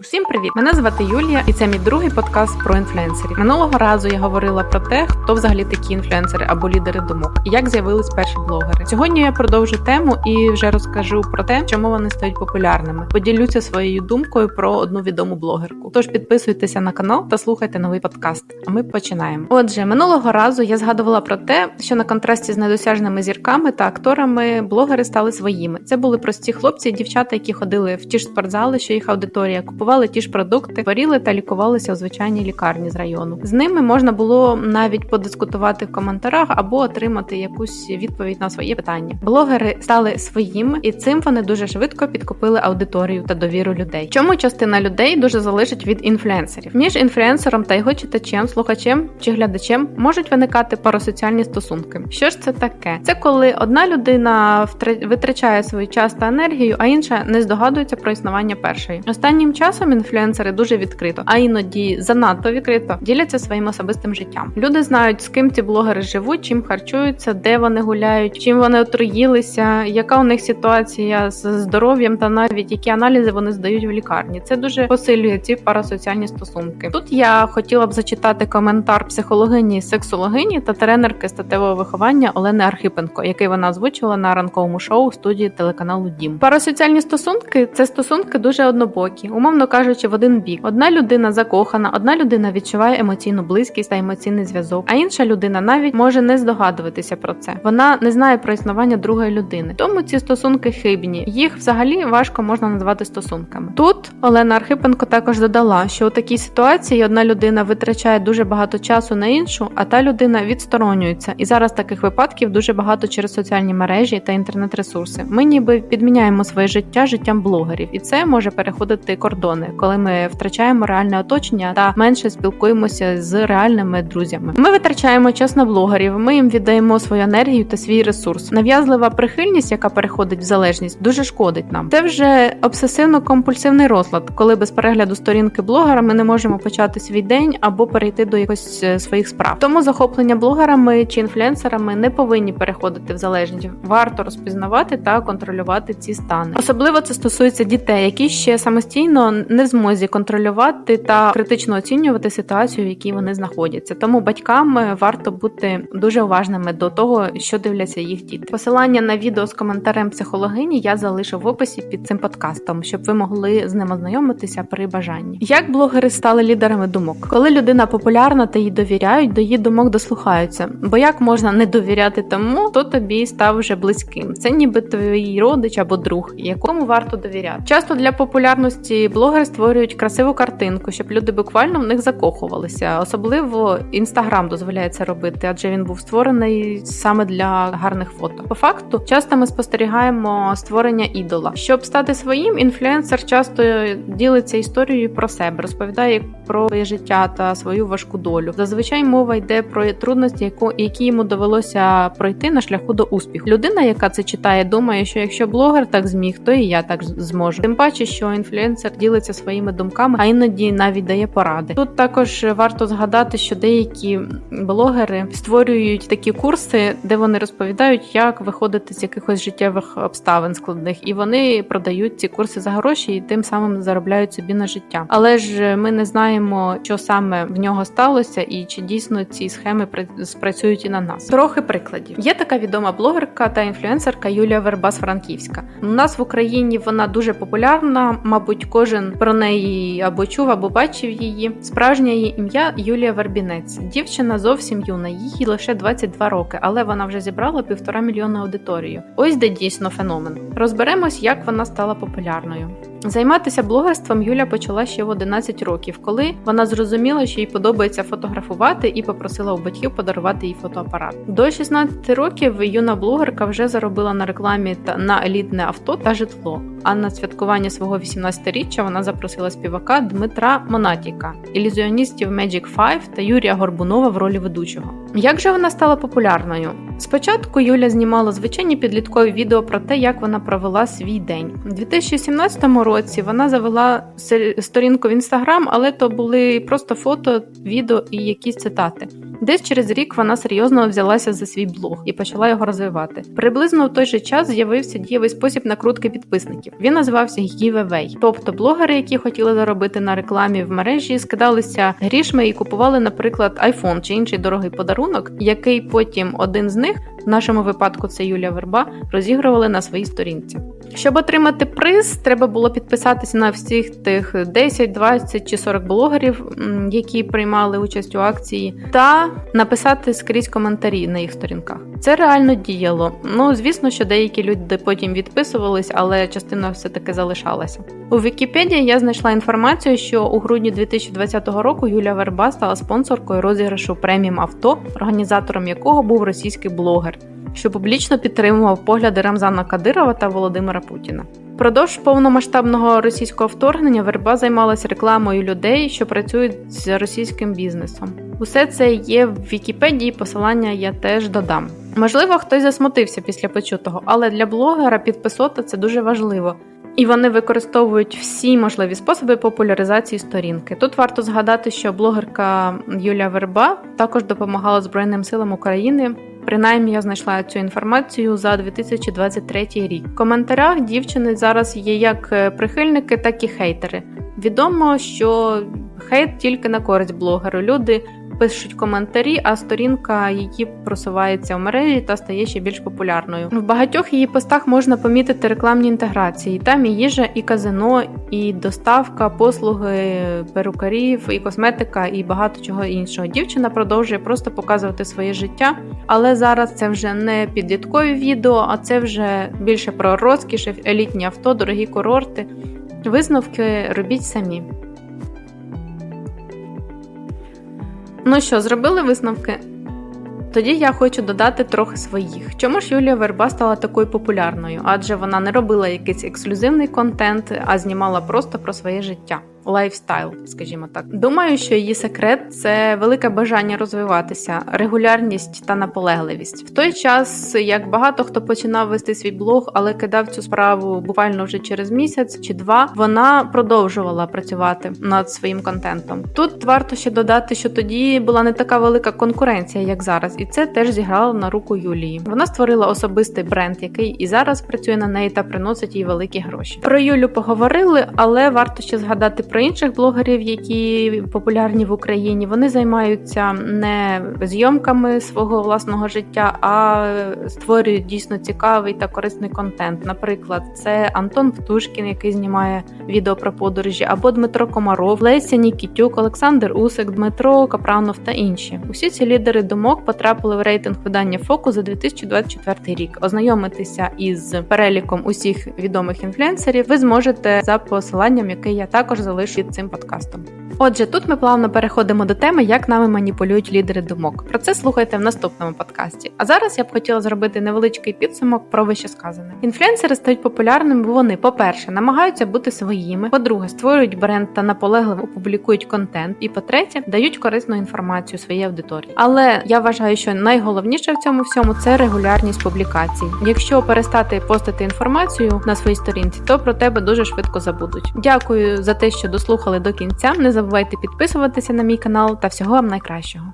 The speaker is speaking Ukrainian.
Усім привіт! Мене звати Юлія, і це мій другий подкаст про інфлюенсерів. Минулого разу я говорила про те, хто взагалі такі інфлюенсери або лідери думок, і як з'явились перші блогери. Сьогодні я продовжу тему і вже розкажу про те, чому вони стають популярними. Поділюся своєю думкою про одну відому блогерку. Тож підписуйтеся на канал та слухайте новий подкаст. А ми починаємо. Отже, минулого разу я згадувала про те, що на контрасті з недосяжними зірками та акторами блогери стали своїми. Це були прості хлопці і дівчата, які ходили в ті ж спортзали, що їх аудиторія купували ті ж продукти, хворіли та лікувалися у звичайній лікарні з району. З ними можна було навіть подискутувати в коментарях або отримати якусь відповідь на своє питання. Блогери стали своїми, і цим вони дуже швидко підкупили аудиторію та довіру людей. Чому частина людей дуже залежить від інфлюенсерів? Між інфлюенсером та його читачем, слухачем чи глядачем можуть виникати парасоціальні стосунки. Що ж це таке? Це коли одна людина втра- витрачає свій час та енергію, а інша не здогадується про існування першої. Останнім часом інфлюенсери дуже відкрито, а іноді занадто відкрито діляться своїм особистим життям. Люди знають, з ким ці блогери живуть, чим харчуються, де вони гуляють, чим вони отруїлися, яка у них ситуація з здоров'ям, та навіть які аналізи вони здають в лікарні. Це дуже посилює ці парасоціальні стосунки. Тут я хотіла б зачитати коментар психологині, сексологині та тренерки статевого виховання Олени Архипенко, який вона озвучила на ранковому шоу студії телеканалу Дім. Парасоціальні стосунки це стосунки дуже однобокі, умовно кажучи, в один бік. Одна людина закохана, одна людина відчуває емоційну близькість та емоційний зв'язок, а інша людина навіть може не здогадуватися про це. Вона не знає про існування другої людини. Тому ці стосунки хибні. Їх взагалі важко можна назвати стосунками. Тут Олена Архипенко також додала, що у такій ситуації одна людина витрачає дуже багато часу на іншу, а та людина відсторонюється. І зараз таких випадків дуже багато через соціальні мережі та інтернет-ресурси. Ми ніби підміняємо своє життя життям блогерів, і це може переходити кордони, коли ми втрачаємо реальне оточення та менше спілкуємося з реальними друзями. Ми витрачаємо час на блогерів. Ми їм віддаємо свою енергію та свій ресурс. Нав'язлива прихильність, яка переходить в залежність, дуже шкодить нам. Це вже обсесивно-компульсивний розлад, коли без перегляду сторінки блогера ми не можемо почати свій день або перейти до якось е, своїх справ. Тому захоплення блогерами чи інфлюенсерами не повинні переходити в залежність. Варто розпізнавати та контролювати ці стани. Особливо це стосується дітей, які ще самостійно не в змозі контролювати та критично оцінювати ситуацію, в якій вони знаходяться. Тому батькам е, варто бути дуже уважними до того, що дивляться їх діти. Посилання на відео з коментарем психологині я залишу в описі під цим подкастом, щоб ви могли з ним ознайомитися при бажанні. Як блогери стали лідерами думок? Коли людина популярна та їй довіряють, до її думок дослухаються. Бо як можна не довіряти тому, хто тобі став вже близьким? Це ніби твій родич або друг, якому варто довіряти. Часто для популярності блогери створюють красиву картинку, щоб люди буквально в них закохувалися. Особливо інстаграм дозволяє це робити, адже він був створений саме для гарних фото. По факту, часто ми спостерігаємо створення ідола. Щоб стати своїм, інфлюенсер часто ділиться історією про себе, розповідає про своє життя та свою важку долю. Зазвичай мова йде про трудності, які йому довелося пройти на шляху до успіху. Людина, яка це читає, думає, що якщо блогер так зміг, то і я так зможу. Тим паче, що інфлюенсер ділиться своїми думками, а іноді навіть дає поради. Тут також варто згадати, що деякі блогери створюють такі курси, де вони розповідають, як виходити з якихось життєвих обставин складних, і вони продають ці курси за гроші і тим самим заробляють собі на життя. Але ж ми не знаємо, що саме в нього сталося, і чи дійсно ці схеми спрацюють і на нас. Трохи прикладів. Є така відома блогерка та інфлюенсерка Юлія Вербас Франківська. У нас в Україні вона дуже популярна. Мабуть, кожен про неї або чув, або бачив її. Справжнє її ім'я Юлія Вербінець. Дівчина зовсім юна, їй лише 22 роки, але вона вже зібрала півтора мільйона аудиторію. Ось де дійсно феномен. Розберемось, як вона стала популярною. Займатися блогерством Юля почала ще в 11 років, коли вона зрозуміла, що їй подобається фотографувати, і попросила у батьків подарувати їй фотоапарат. До 16 років юна блогерка вже заробила на рекламі та на елітне авто та житло. А на святкування свого 18-річчя вона запросила співака Дмитра Монатіка, ілюзіоністів Magic 5 та Юрія Горбунова в ролі ведучого. Як же вона стала популярною? Спочатку Юля знімала звичайні підліткові відео про те, як вона провела свій день. У 2017 році вона завела сторінку в інстаграм, але то були просто фото, відео і якісь цитати. Десь через рік вона серйозно взялася за свій блог і почала його розвивати. Приблизно в той же час з'явився дієвий спосіб накрутки підписників. Він називався Giveaway. Тобто блогери, які хотіли заробити на рекламі в мережі, скидалися грішми і купували, наприклад, iPhone чи інший дорогий подарунок, який потім один з них, в нашому випадку це Юлія Верба, розігрували на своїй сторінці. Щоб отримати приз, треба було підписатися на всіх тих 10, 20 чи 40 блогерів, які приймали участь у акції, та написати скрізь коментарі на їх сторінках. Це реально діяло. Ну звісно, що деякі люди потім відписувались, але частина все таки залишалася. У Вікіпедії я знайшла інформацію, що у грудні 2020 року Юлія Верба стала спонсоркою розіграшу преміум авто, організатором якого був російський блогер що публічно підтримував погляди Рамзана Кадирова та Володимира Путіна. Продовж повномасштабного російського вторгнення Верба займалася рекламою людей, що працюють з російським бізнесом. Усе це є в Вікіпедії. Посилання я теж додам. Можливо, хтось засмутився після почутого, але для блогера підписота це дуже важливо. І вони використовують всі можливі способи популяризації сторінки. Тут варто згадати, що блогерка Юлія Верба також допомагала Збройним силам України. Принаймні я знайшла цю інформацію за 2023 рік. В коментарях дівчини зараз є як е, прихильники, так і хейтери. Відомо, що хейт тільки на користь блогеру. Люди пишуть коментарі, а сторінка її просувається в мережі та стає ще більш популярною. В багатьох її постах можна помітити рекламні інтеграції. Там і їжа, і казино, і доставка, послуги перукарів, і косметика, і багато чого іншого. Дівчина продовжує просто показувати своє життя, але зараз це вже не підліткові відео, а це вже більше про розкіш, елітні авто, дорогі курорти. Висновки робіть самі. Ну що, зробили висновки? Тоді я хочу додати трохи своїх. Чому ж Юлія Верба стала такою популярною? Адже вона не робила якийсь ексклюзивний контент, а знімала просто про своє життя. Лайфстайл, скажімо так. Думаю, що її секрет це велике бажання розвиватися, регулярність та наполегливість. В той час, як багато хто починав вести свій блог, але кидав цю справу буквально вже через місяць чи два, вона продовжувала працювати над своїм контентом. Тут варто ще додати, що тоді була не така велика конкуренція, як зараз, і це теж зіграло на руку Юлії. Вона створила особистий бренд, який і зараз працює на неї та приносить їй великі гроші. Про Юлю поговорили, але варто ще згадати про інших блогерів, які популярні в Україні. Вони займаються не зйомками свого власного життя, а створюють дійсно цікавий та корисний контент. Наприклад, це Антон Птушкін, який знімає відео про подорожі, або Дмитро Комаров, Леся Нікітюк, Олександр Усик, Дмитро Капранов та інші. Усі ці лідери думок потрапили в рейтинг видання Фокус за 2024 рік. Ознайомитися із переліком усіх відомих інфлюенсерів ви зможете за посиланням, яке я також залишу під цим подкастом. Отже, тут ми плавно переходимо до теми, як нами маніпулюють лідери думок. Про це слухайте в наступному подкасті. А зараз я б хотіла зробити невеличкий підсумок про вище сказане. Інфлюенсери стають популярними, бо вони, по-перше, намагаються бути своїми, по-друге, створюють бренд та наполегливо публікують контент, і по-третє, дають корисну інформацію своїй аудиторії. Але я вважаю, що найголовніше в цьому всьому це регулярність публікацій. Якщо перестати постити інформацію на своїй сторінці, то про тебе дуже швидко забудуть. Дякую за те, що дослухали до кінця. Не забувайте підписуватися на мій канал та всього вам найкращого.